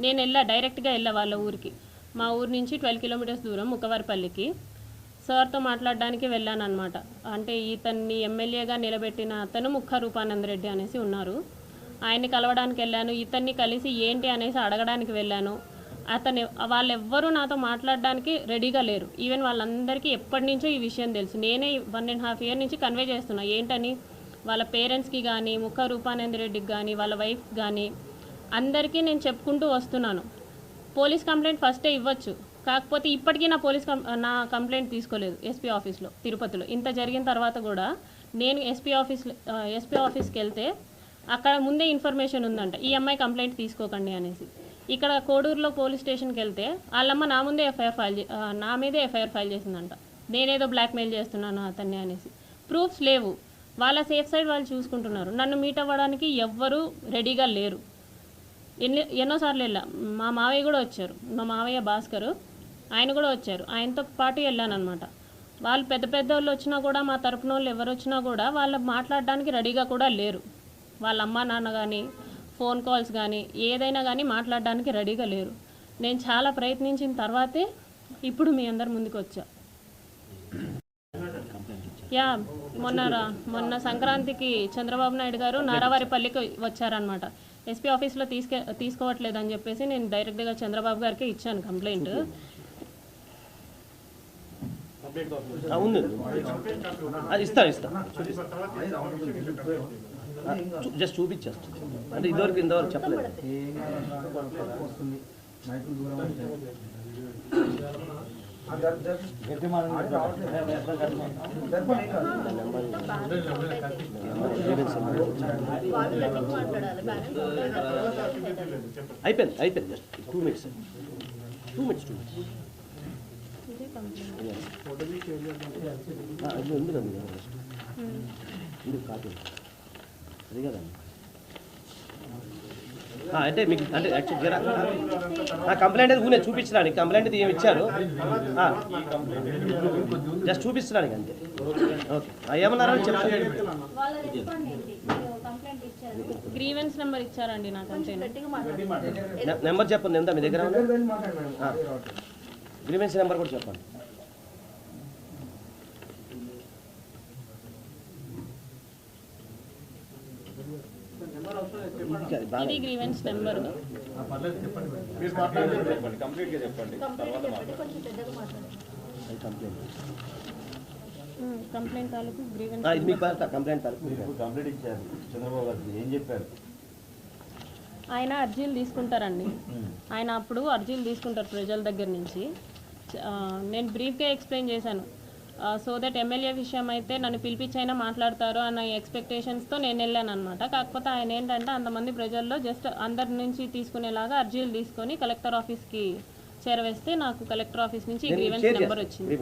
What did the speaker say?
నేను వెళ్ళా డైరెక్ట్గా వెళ్ళా వాళ్ళ ఊరికి. మా ఊరు నుంచి ట్వెల్వ్ కిలోమీటర్స్ దూరం ముక్కవారిపల్లికి సార్తో మాట్లాడడానికి వెళ్ళాను అనమాట అంటే ఇతన్ని ఎమ్మెల్యేగా నిలబెట్టిన అతను ముఖ రూపానంద రెడ్డి అనేసి ఉన్నారు. ఆయన్ని కలవడానికి వెళ్ళాను ఇతన్ని కలిసి ఏంటి అనేసి అడగడానికి వెళ్ళాను. అతను వాళ్ళెవ్వరూ నాతో మాట్లాడడానికి రెడీగా లేరు. ఈవెన్ వాళ్ళందరికీ ఎప్పటి నుంచో ఈ విషయం తెలుసు. నేనే వన్ అండ్ హాఫ్ ఇయర్ నుంచి కన్వే చేస్తున్నా. ఏంటని? వాళ్ళ పేరెంట్స్కి కానీ ముఖ రూపానంద రెడ్డికి కానీ వాళ్ళ వైఫ్ కానీ అందరికీ నేను చెప్పుకుంటూ వస్తున్నాను. పోలీస్ కంప్లైంట్ ఫస్టే ఇవ్వచ్చు. కాకపోతే ఇప్పటికీ నా పోలీస్ నా కంప్లైంట్ తీసుకోలేదు ఎస్పీ ఆఫీస్లో తిరుపతిలో. ఇంత జరిగిన తర్వాత కూడా నేను ఎస్పీ ఆఫీస్ ఎస్పీ ఆఫీస్కి వెళ్తే అక్కడ ముందే ఇన్ఫర్మేషన్ ఉందంట ఈ అమ్మాయి కంప్లైంట్ తీసుకోకండి అనేసి. ఇక్కడ కోడూరులో పోలీస్ స్టేషన్కి వెళ్తే వాళ్ళమ్మ నా ముందే ఎఫ్ఐఆర్ ఫైల్ చే- నా మీదే ఎఫ్ఐఆర్ ఫైల్ చేసిందంట. నేనేదో బ్లాక్మెయిల్ చేస్తున్నాను అతన్ని అనేసి. ప్రూఫ్స్ లేవు. వాళ్ళ సేఫ్ సైడ్ వాళ్ళు చూసుకుంటున్నారు. నన్ను మీట్ అవ్వడానికి ఎవ్వరూ రెడీగా లేరు. ఎన్ని ఎన్నోసార్లు వెళ్ళా. మా మావయ్య కూడా వచ్చారు. మా మావయ్య భాస్కర్ ఆయన కూడా వచ్చారు. ఆయనతో పాటు వెళ్ళాను అనమాట వాళ్ళు పెద్ద పెద్ద వాళ్ళు వచ్చినా కూడా మా తరపున వాళ్ళు ఎవరు వచ్చినా కూడా వాళ్ళు మాట్లాడడానికి రెడీగా కూడా లేరు. వాళ్ళ అమ్మ నాన్న కానీ ఫోన్ కాల్స్ కానీ ఏదైనా కానీ మాట్లాడడానికి రెడీగా లేరు. నేను చాలా ప్రయత్నించిన తర్వాతే ఇప్పుడు మీ అందరి ముందుకు వచ్చా. యా మొన్న మొన్న సంక్రాంతికి చంద్రబాబు నాయుడు గారు నారావారిపల్లికి వచ్చారనమాట ఎస్పీ ఆఫీస్లో తీసుకే తీసుకోవట్లేదు అని చెప్పేసి నేను డైరెక్ట్గా చంద్రబాబు గారికి ఇచ్చాను కంప్లైంట్. ఉంది. ఇస్తాను ఇస్తాను జస్ట్ చూపించేస్తాను అంటే ఇదివరకు ఇంతవరకు చెప్పలేదు. అయిపోయింది అయిపోయింది just two minutes two minutes two minutes ఉంది కదా మీ దగ్గర just. ఉంది కాపీ అది కదండి ఆ, అంటే మీకు అంటే యాక్చువల్ జరా కంప్లైంట్ అది ఊనే చూపించడానికి కంప్లైంట్ అది ఏమి ఇచ్చారు? జస్ట్ చూపించడానికి అంతే. ఓకే. ఏమన్నారో చెప్తాను గ్రీవెన్స్ నెంబర్ ఇచ్చారండి నాకు అంతే. నెంబర్ చెప్పండి ఎంత మీ దగ్గర గ్రీవెన్స్ నెంబర్ కూడా చెప్పండి. ఇది బాగా- ఇది గ్రీవెన్స్ నెంబర్ కంప్లైంట్ కంప్లైంట్ తాలూకు గ్రీవెన్స్ ఇది మీకు కంప్లైంట్ తాలూకు. కంప్లీట్ ఇచ్చారు చంద్రబాబు గారికి ఏం చెప్పారు? ఆయన అర్జీలు తీసుకుంటారండి. ఆయన అప్పుడు అర్జీలు తీసుకుంటారు ప్రజల దగ్గర నుంచి. నేను బ్రీఫ్గా ఎక్స్ప్లెయిన్ చేశాను. సో దట్ ఎమ్మెల్యే విషయం అయితే నన్ను పిలిపించైనా మాట్లాడతారు అన్న ఎక్స్పెక్టేషన్స్తో నేను వెళ్ళాను అనమాట కాకపోతే ఆయన ఏంటంటే అంతమంది ప్రజల్లో జస్ట్ అందరి నుంచి తీసుకునేలాగా అర్జీలు తీసుకొని కలెక్టర్ ఆఫీస్కి చేరవేస్తే నాకు కలెక్టర్ ఆఫీస్ నుంచి గ్రీవెన్స్ నెంబర్ వచ్చింది.